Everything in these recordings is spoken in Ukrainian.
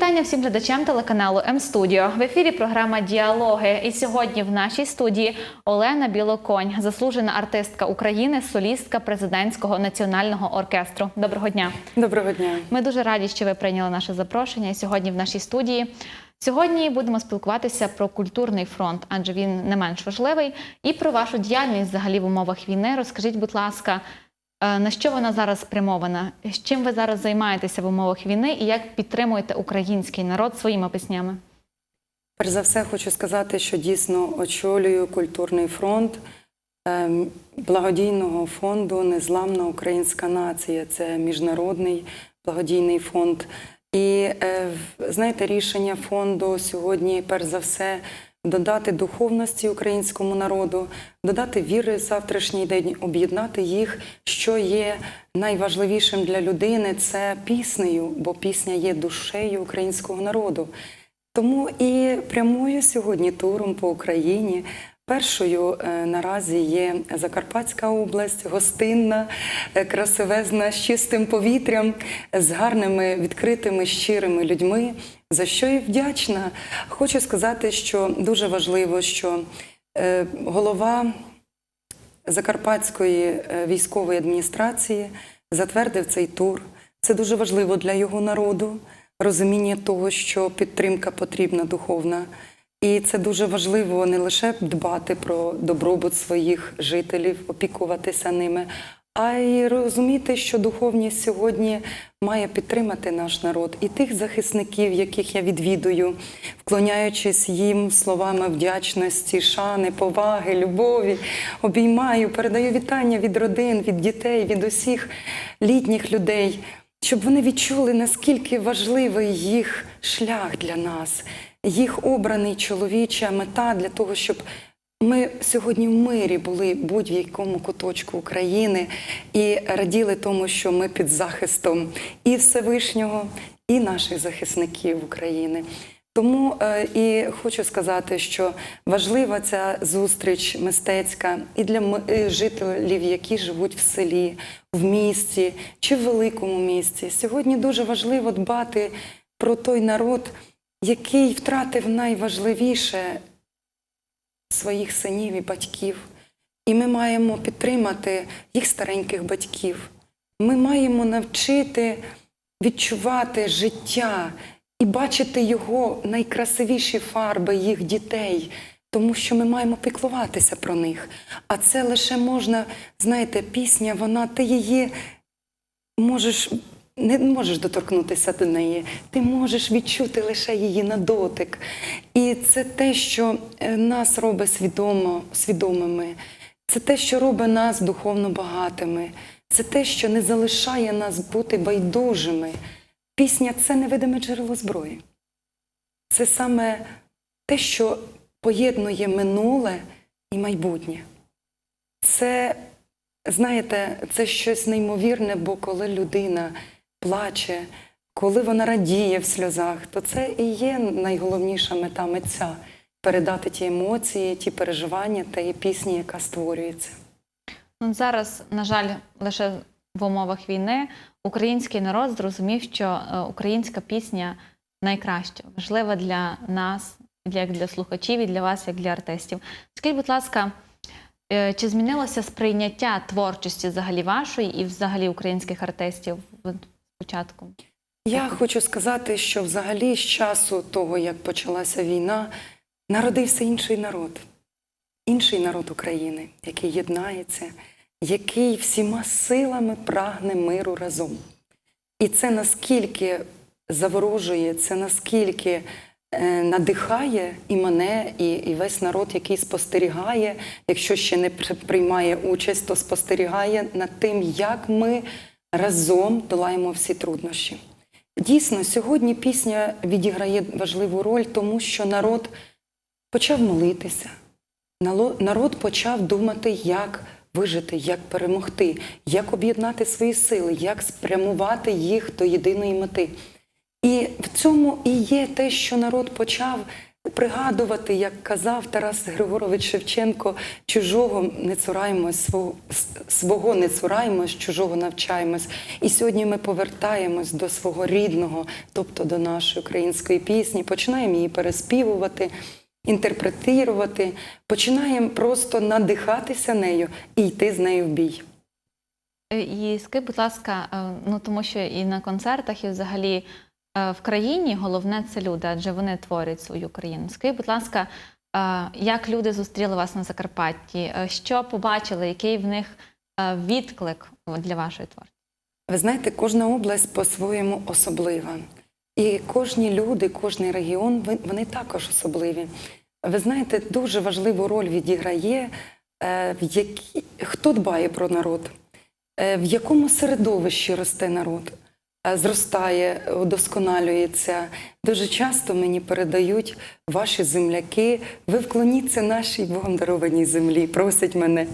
Вітання всім глядачам телеканалу М-студіо. В ефірі програма Діалоги. І сьогодні в нашій студії Олена Білоконь, заслужена артистка України, солістка президентського національного оркестру. Доброго дня! Доброго дня. Ми дуже раді, що ви прийняли наше запрошення і сьогодні в нашій студії. Сьогодні будемо спілкуватися про культурний фронт, адже він не менш важливий, і про вашу діяльність взагалі в умовах війни. Розкажіть, будь ласка, на що вона зараз спрямована? Чим ви зараз займаєтеся в умовах війни і як підтримуєте український народ своїми піснями? Перш за все, хочу сказати, що дійсно очолюю культурний фронт ем, благодійного фонду Незламна українська нація. Це міжнародний благодійний фонд. І е, знаєте, рішення фонду сьогодні, перш за все, додати духовності українському народу, додати віри в завтрашній день, об'єднати їх, що є найважливішим для людини, це піснею, бо пісня є душею українського народу. Тому і прямую сьогодні туром по Україні. Першою е, наразі є Закарпатська область, гостинна, е, красивезна, з чистим повітрям, з гарними, відкритими, щирими людьми, за що і вдячна. Хочу сказати, що дуже важливо, що е, голова Закарпатської військової адміністрації затвердив цей тур. Це дуже важливо для його народу, розуміння того, що підтримка потрібна духовна. І це дуже важливо не лише дбати про добробут своїх жителів, опікуватися ними, а й розуміти, що духовність сьогодні має підтримати наш народ і тих захисників, яких я відвідую, вклоняючись їм словами вдячності, шани, поваги, любові, обіймаю, передаю вітання від родин, від дітей, від усіх літніх людей, щоб вони відчули, наскільки важливий їх шлях для нас, їх обраний чоловіча мета для того, щоб ми сьогодні в мирі були будь-якому куточку України і раділи тому, що ми під захистом і Всевишнього, і наших захисників України. Тому е, і хочу сказати, що важлива ця зустріч мистецька і для жителів, які живуть в селі, в місті чи в великому місті. Сьогодні дуже важливо дбати про той народ, який втратив найважливіше своїх синів і батьків. І ми маємо підтримати їх стареньких батьків. Ми маємо навчити відчувати життя і бачити його найкрасивіші фарби їх дітей, тому що ми маємо піклуватися про них. А це лише можна, знаєте, пісня, вона ти її можеш. Не можеш доторкнутися до неї, ти можеш відчути лише її на дотик. І це те, що е, нас робить свідомо, свідомими, це те, що робить нас духовно багатими, це те, що не залишає нас бути байдужими. Пісня це невидиме джерело зброї. Це саме те, що поєднує минуле і майбутнє. Це, знаєте, це щось неймовірне, бо коли людина плаче, коли вона радіє в сльозах, то це і є найголовніша мета митця передати ті емоції, ті переживання та і пісні, яка створюється. Ну, зараз, на жаль, лише в умовах війни український народ зрозумів, що е, українська пісня найкраща, важлива для нас, як для слухачів і для вас, як для артистів. Скажіть, будь ласка, е, чи змінилося сприйняття творчості взагалі вашої і взагалі українських артистів от спочатку? Я хочу сказати, що взагалі з часу того, як почалася війна, народився інший народ, інший народ України, який єднається, який всіма силами прагне миру разом. І це наскільки заворожує, це наскільки е, надихає і мене, і, і весь народ, який спостерігає, якщо ще не приймає участь, то спостерігає над тим, як ми разом долаємо всі труднощі. Дійсно, сьогодні пісня відіграє важливу роль, тому що народ почав молитися, народ почав думати, як вижити, як перемогти, як об'єднати свої сили, як спрямувати їх до єдиної мети. І в цьому і є те, що народ почав пригадувати, як казав Тарас Григорович Шевченко, чужого не цураємось, свого, свого не цураємось, чужого навчаємось. І сьогодні ми повертаємось до свого рідного, тобто до нашої української пісні, починаємо її переспівувати. Інтерпретувати, починаємо просто надихатися нею і йти з нею в бій. Е, І скажи, будь ласка, е, ну тому що і на концертах, і взагалі в країні головне це люди, адже вони творять свою країну. Скажи, будь ласка, е, як люди зустріли вас на Закарпатті? Е, Що побачили, який в них е, відклик для вашої творчості? Ви знаєте, кожна область по-своєму особлива. І кожні люди, кожний регіон, вони також особливі. Ви знаєте, дуже важливу роль відіграє, е, хто дбає про народ, е, в якому середовищі росте народ, е, зростає, удосконалюється. Дуже часто мені передають ваші земляки, ви вклоніться нашій Богом дарованій землі. Просять мене,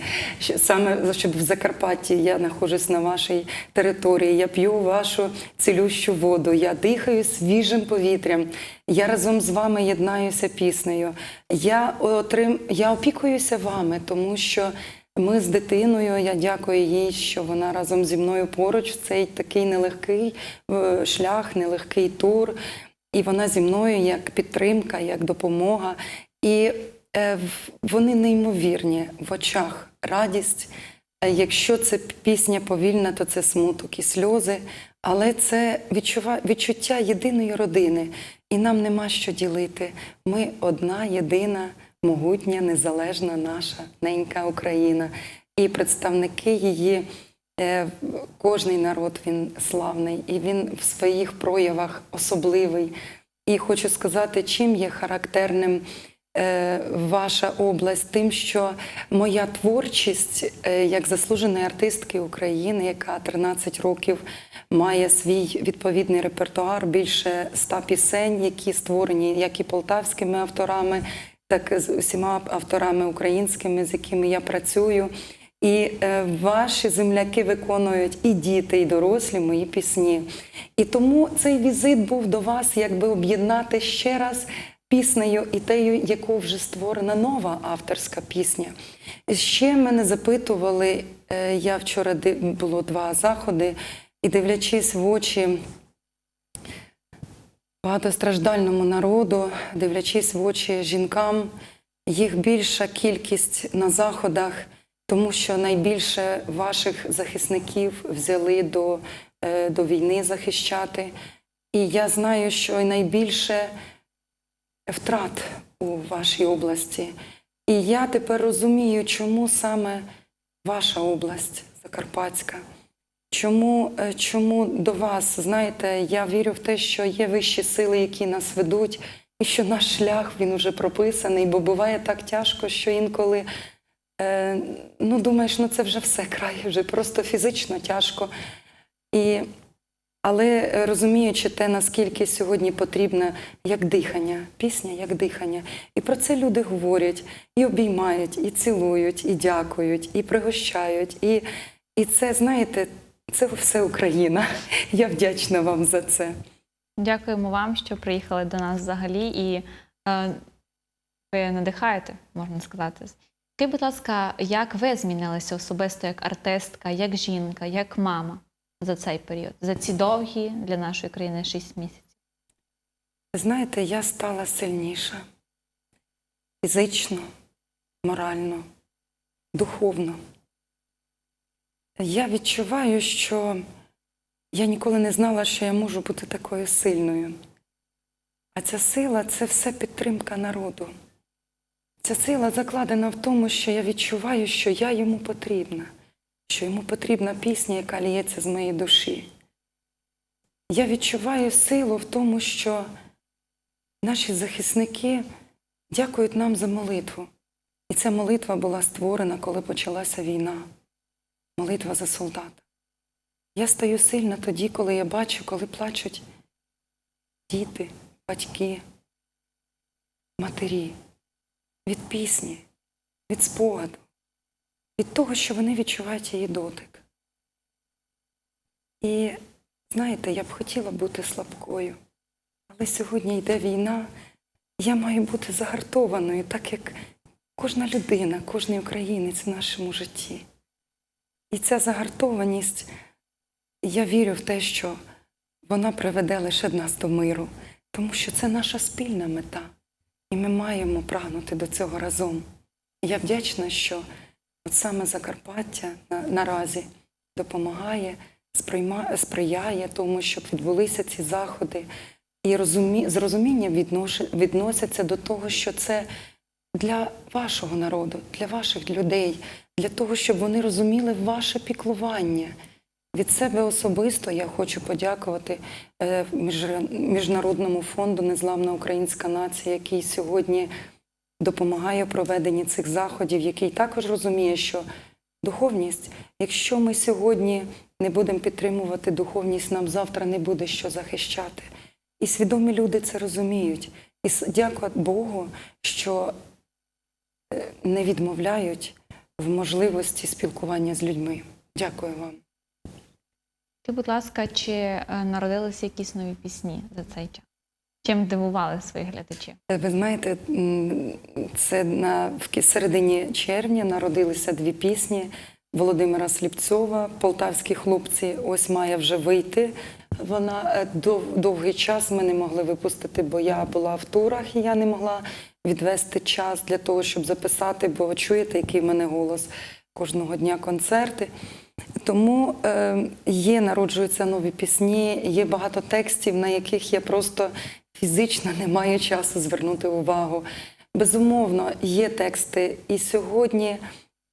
саме щоб в Закарпатті я знаходжусь на вашій території, я п'ю вашу цілющу воду, я дихаю свіжим повітрям. Я разом з вами єднаюся піснею. Я отрим... я опікуюся вами, тому що ми з дитиною. Я дякую їй, що вона разом зі мною поруч в цей такий нелегкий е, шлях, нелегкий тур. І вона зі мною як підтримка, як допомога. І е, вони неймовірні в очах радість. Е, Якщо це пісня повільна, то це смуток і сльози. Але це відчуття єдиної родини, і нам нема що ділити. Ми одна єдина, могутня, незалежна наша ненька Україна. І представники її, е, кожний народ він славний, і він в своїх проявах особливий. І хочу сказати, чим є характерним е, ваша область, тим, що моя творчість е, як заслуженої артистки України, яка 13 років має свій відповідний репертуар, більше ста пісень, які створені як і полтавськими авторами, так з усіма авторами українськими, з якими я працюю. І е, ваші земляки виконують і діти, і дорослі мої пісні. І тому цей візит був до вас, якби об'єднати ще раз піснею і тею, яку вже створена нова авторська пісня. Ще мене запитували, е, я вчора було два заходи, і дивлячись в очі багатостраждальному народу, дивлячись в очі жінкам, їх більша кількість на заходах, тому що найбільше ваших захисників взяли до, е, до війни захищати. І я знаю, що найбільше втрат у вашій області. І я тепер розумію, чому саме ваша область Закарпатська. Чому, е, чому до вас, знаєте, я вірю в те, що є вищі сили, які нас ведуть, і що наш шлях він вже прописаний, бо буває так тяжко, що інколи е, ну, думаєш, ну це вже все край, вже просто фізично тяжко. І, але е, розуміючи те, наскільки сьогодні потрібне як дихання, пісня як дихання. І про це люди говорять, і обіймають, і цілують, і дякують, і пригощають. І, і це, знаєте, це все Україна. Я вдячна вам за це. Дякуємо вам, що приїхали до нас взагалі, і е, ви надихаєте, можна сказати. Скажіть, будь ласка, як ви змінилися особисто як артистка, як жінка, як мама за цей період, за ці довгі для нашої країни шість місяців? Знаєте, я стала сильніша фізично, морально, духовно. Я відчуваю, що я ніколи не знала, що я можу бути такою сильною. А ця сила це все підтримка народу. Ця сила закладена в тому, що я відчуваю, що я йому потрібна, що йому потрібна пісня, яка ліється з моєї душі. Я відчуваю силу в тому, що наші захисники дякують нам за молитву. І ця молитва була створена, коли почалася війна. Молитва за солдата. Я стаю сильна тоді, коли я бачу, коли плачуть діти, батьки, матері від пісні, від спогаду, від того, що вони відчувають її дотик. І знаєте, я б хотіла бути слабкою, але сьогодні йде війна, я маю бути загартованою, так як кожна людина, кожен українець в нашому житті. І ця загартованість, я вірю в те, що вона приведе лише нас до миру, тому що це наша спільна мета, і ми маємо прагнути до цього разом. Я вдячна, що от саме Закарпаття на, наразі допомагає, сприйма, сприяє тому, щоб відбулися ці заходи, і розумі, з розумінням відносяться до того, що це для вашого народу, для ваших людей, для того, щоб вони розуміли ваше піклування. Від себе особисто я хочу подякувати е, Міжнародному фонду Незламна українська нація, який сьогодні допомагає у проведенні цих заходів, який також розуміє, що духовність, якщо ми сьогодні не будемо підтримувати духовність, нам завтра не буде що захищати. І свідомі люди це розуміють. І дякувати Богу, що не відмовляють в можливості спілкування з людьми. Дякую вам. Ти, будь ласка, чи е, народилися якісь нові пісні за цей час? Чим дивували своїх глядачів? Е, Ви знаєте, це на в середині червня народилися дві пісні Володимира Сліпцова, Полтавські хлопці. Ось має вже вийти. Вона е, дов, довгий час ми не могли випустити, бо я була в турах і я не могла відвести час для того, щоб записати, бо чуєте, який в мене голос кожного дня концерти. Тому е, є, народжуються нові пісні, є багато текстів, на яких я просто фізично не маю часу звернути увагу. Безумовно, є тексти, і сьогодні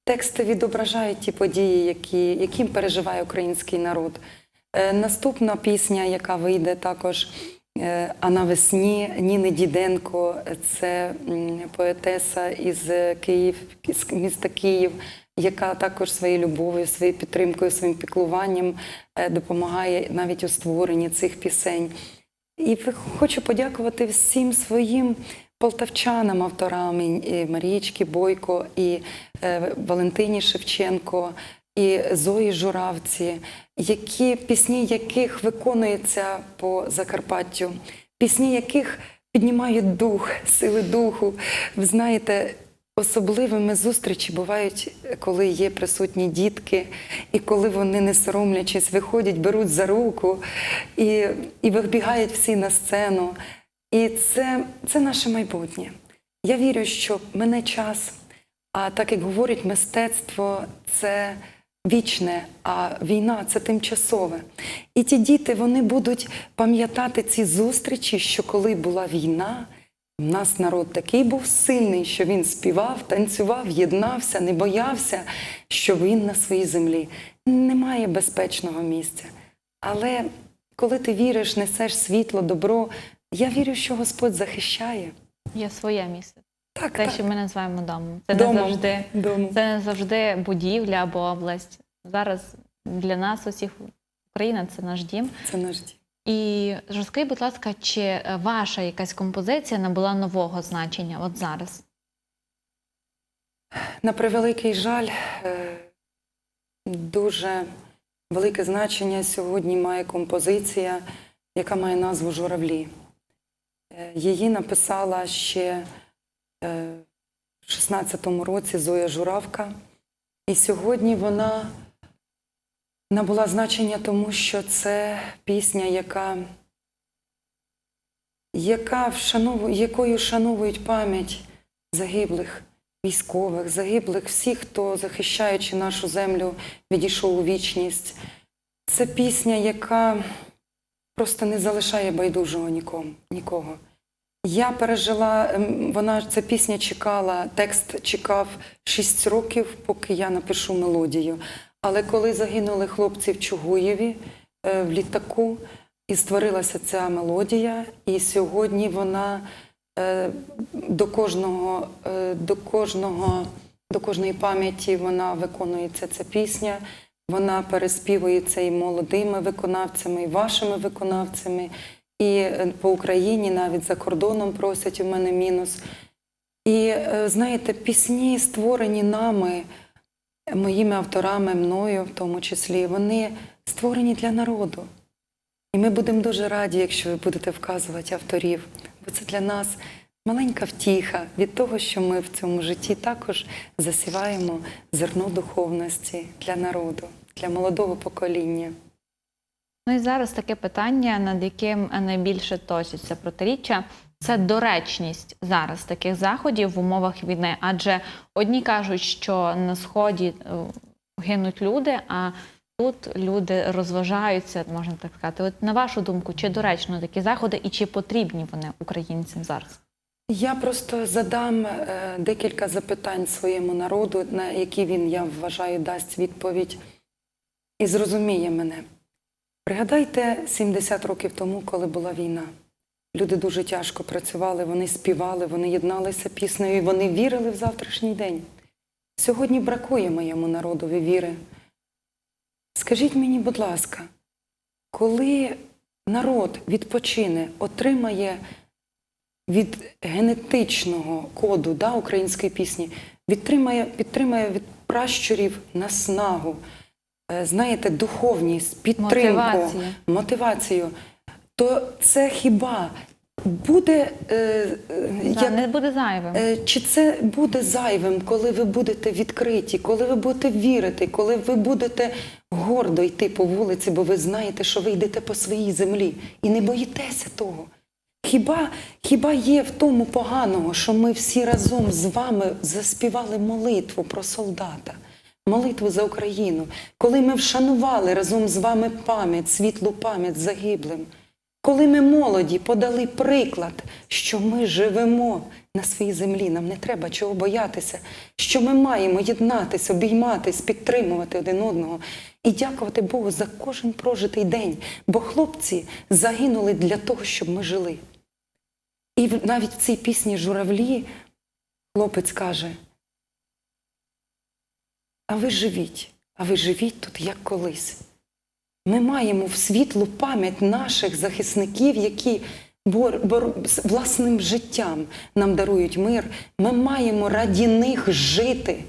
тексти відображають ті події, які, яким переживає український народ. Е, наступна пісня, яка вийде також а навесні Ніни Діденко, це поетеса із е, Київ, з міста Київ, яка також своєю любов'ю, своєю підтримкою, своїм піклуванням е, допомагає навіть у створенні цих пісень. І хочу подякувати всім своїм полтавчанам, авторам і Марієчки Бойко, і е, Валентині Шевченко, і Зої Журавці, які пісні яких виконуються по Закарпаттю, пісні яких піднімають дух, сили духу. Ви знаєте, Особливими зустрічі бувають, коли є присутні дітки, і коли вони, не соромлячись, виходять, беруть за руку і, і вибігають всі на сцену. І це, це наше майбутнє. Я вірю, що мене час, а так як говорять, мистецтво це вічне, а війна це тимчасове. І ті діти вони будуть пам'ятати ці зустрічі, що коли була війна. У нас народ такий був сильний, що він співав, танцював, єднався, не боявся, що він на своїй землі. Немає безпечного місця. Але коли ти віриш, несеш світло, добро, я вірю, що Господь захищає. Є своє місце. Так, Те, так. що ми називаємо домом. Це Домом. не завжди. Домом. Це не завжди будівля або область. Зараз для нас усіх Україна це наш дім. Це наш дім. І розкажи, будь ласка, чи е, ваша якась композиція набула нового значення от зараз? На превеликий жаль, е, дуже велике значення сьогодні має композиція, яка має назву Журавлі. Е, Її написала ще в 16-му році Зоя Журавка. І сьогодні вона набула значення тому, що це пісня, яка, яка вшановує, якою вшановують пам'ять загиблих військових, загиблих, всіх, хто, захищаючи нашу землю, відійшов у вічність. Це пісня, яка просто не залишає байдужого нікому, нікого. Я пережила, ем, вона ця пісня чекала, текст чекав 6 років, поки я напишу мелодію. Але коли загинули хлопці в Чугуєві е, в літаку, і створилася ця мелодія, і сьогодні вона е, до кожного, е, до кожного, до кожної пам'яті вона виконується ця пісня. Вона переспівується і молодими виконавцями, і вашими виконавцями, і е, по Україні, навіть за кордоном просять у мене мінус. І е, знаєте, пісні, створені нами, моїми авторами, мною в тому числі, вони створені для народу. І ми будемо дуже раді, якщо ви будете вказувати авторів, бо це для нас маленька втіха від того, що ми в цьому житті також засіваємо зерно духовності для народу, для молодого покоління. Ну і зараз таке питання, над яким найбільше точиться протиріччя. Це доречність зараз таких заходів в умовах війни. Адже одні кажуть, що на сході е, гинуть люди, а тут люди розважаються, можна так сказати. От на вашу думку, чи доречно такі заходи і чи потрібні вони українцям зараз? Я просто задам е, декілька запитань своєму народу, на які він, я вважаю, дасть відповідь і зрозуміє мене. Пригадайте 70 років тому, коли була війна. Люди дуже тяжко працювали, вони співали, вони єдналися піснею, вони вірили в завтрашній день. Сьогодні бракує моєму народові віри. Скажіть мені, будь ласка, коли народ відпочине, отримає від генетичного коду да, української пісні, відтримає, підтримає від пращурів наснагу, знаєте, духовність, підтримку, Мотивацію. мотивацію, то це хіба буде е, е, Да, як не буде зайвим. Е, Чи це буде зайвим, коли ви будете відкриті, коли ви будете вірити, коли ви будете гордо йти по вулиці, бо ви знаєте, що ви йдете по своїй землі і не боїтеся того? Хіба, хіба є в тому поганого, що ми всі разом з вами заспівали молитву про солдата, молитву за Україну, коли ми вшанували разом з вами пам'ять, світлу пам'ять загиблим? Коли ми молоді подали приклад, що ми живемо на своїй землі, нам не треба чого боятися, що ми маємо єднатися, обійматись, підтримувати один одного і дякувати Богу за кожен прожитий день, бо хлопці загинули для того, щоб ми жили. І навіть в цій пісні Журавлі хлопець каже: А ви живіть, а ви живіть тут як колись. Ми маємо в світлу пам'ять наших захисників, які бор, бор, власним життям нам дарують мир. Ми маємо раді них жити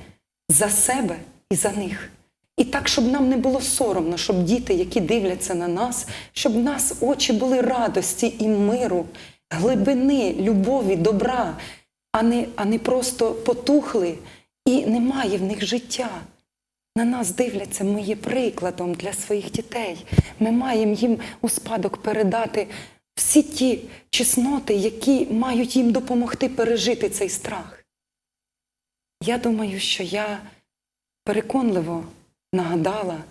за себе і за них. І так, щоб нам не було соромно, щоб діти, які дивляться на нас, щоб в нас очі були радості і миру, глибини, любові, добра, а не, а не просто потухли і немає в них життя. На нас дивляться, ми є прикладом для своїх дітей. Ми маємо їм у спадок передати всі ті чесноти, які мають їм допомогти пережити цей страх. Я думаю, що я переконливо нагадала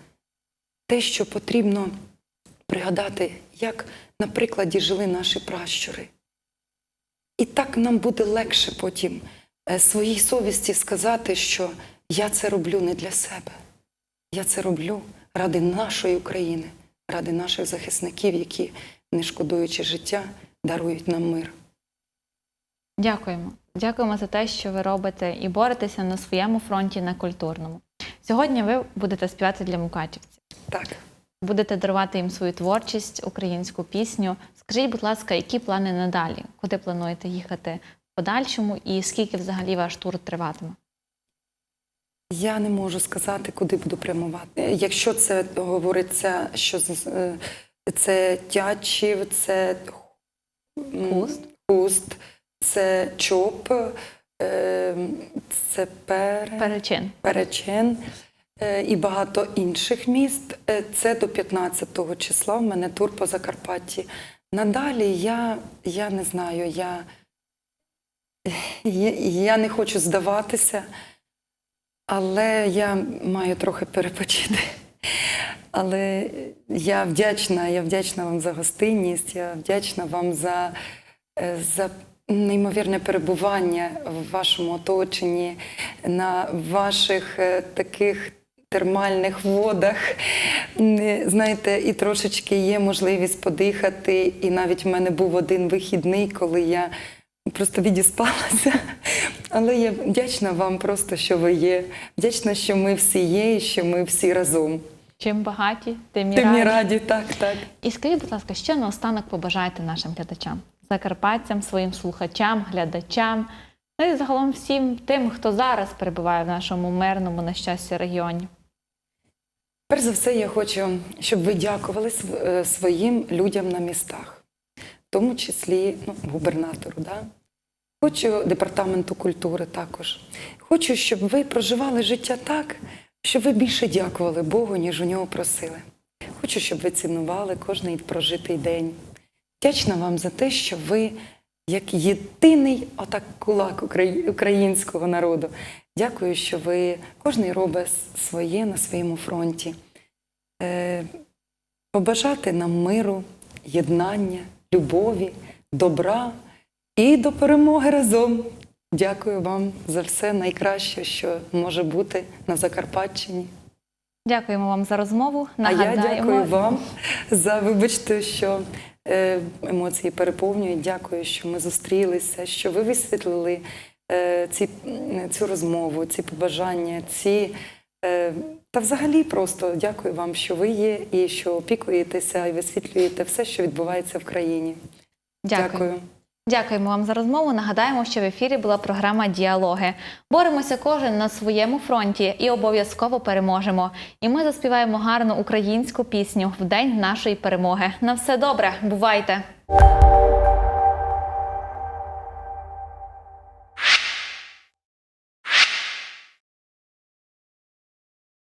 те, що потрібно пригадати, як на прикладі жили наші пращури. І так нам буде легше потім своїй совісті сказати, що я це роблю не для себе. Я це роблю ради нашої України, ради наших захисників, які, не шкодуючи життя, дарують нам мир. Дякуємо. Дякуємо за те, що ви робите і боретеся на своєму фронті, на культурному. Сьогодні ви будете співати для мукачівців. Так. Будете дарувати їм свою творчість, українську пісню. Скажіть, будь ласка, які плани надалі? Куди плануєте їхати подальшому і скільки взагалі ваш тур триватиме? Я не можу сказати, куди буду прямувати. Якщо це говориться, що е, це тячів, це Хуст. хуст, це чоп, е, це пере, Перечин. Перечин е, і багато інших міст. Це до 15 числа. В мене тур по Закарпатті. Надалі я, я не знаю, я, я, не хочу здаватися, але я маю трохи перепочити. Але я вдячна, я вдячна вам за гостинність, я вдячна вам за, е, за неймовірне перебування в вашому оточенні, на ваших е, таких термальних водах. Знаєте, і трошечки є можливість подихати. І навіть в мене був один вихідний, коли я просто відіспалася. Але я вдячна вам просто, що ви є. Вдячна, що ми всі є і що ми всі разом. Чим багаті, тим і раді. раді, так, так. І скажіть, будь ласка, що наостанок побажаєте нашим глядачам, закарпатцям, своїм слухачам, глядачам, ну і загалом всім тим, хто зараз перебуває в нашому мирному, на щастя, регіоні. Перш за все, я хочу, щоб ви дякували е, своїм людям на містах, в тому числі ну, губернатору, да? Хочу департаменту культури також. Хочу, щоб ви проживали життя так, щоб ви більше дякували Богу, ніж у нього просили. Хочу, щоб ви цінували кожний прожитий день. Вдячна вам за те, що ви, як єдиний отак кулак українського народу, дякую, що ви кожний робить своє на своєму фронті. Е, побажати нам миру, єднання, любові, добра і до перемоги разом. Дякую вам за все найкраще, що може бути на Закарпатщині. Дякуємо вам за розмову. А я дякую вам за вибачте, що е, емоції переповнюють. Дякую, що ми зустрілися, що ви висвітлили е, ці, цю розмову, ці побажання, ці. Е, та взагалі просто дякую вам, що ви є і що опікуєтеся і висвітлюєте все, що відбувається в країні. Дякую. Дякую. Дякуємо вам за розмову. Нагадаємо, що в ефірі була програма Діалоги. Боремося кожен на своєму фронті і обов'язково переможемо. І ми заспіваємо гарну українську пісню в день нашої перемоги. На все добре, бувайте!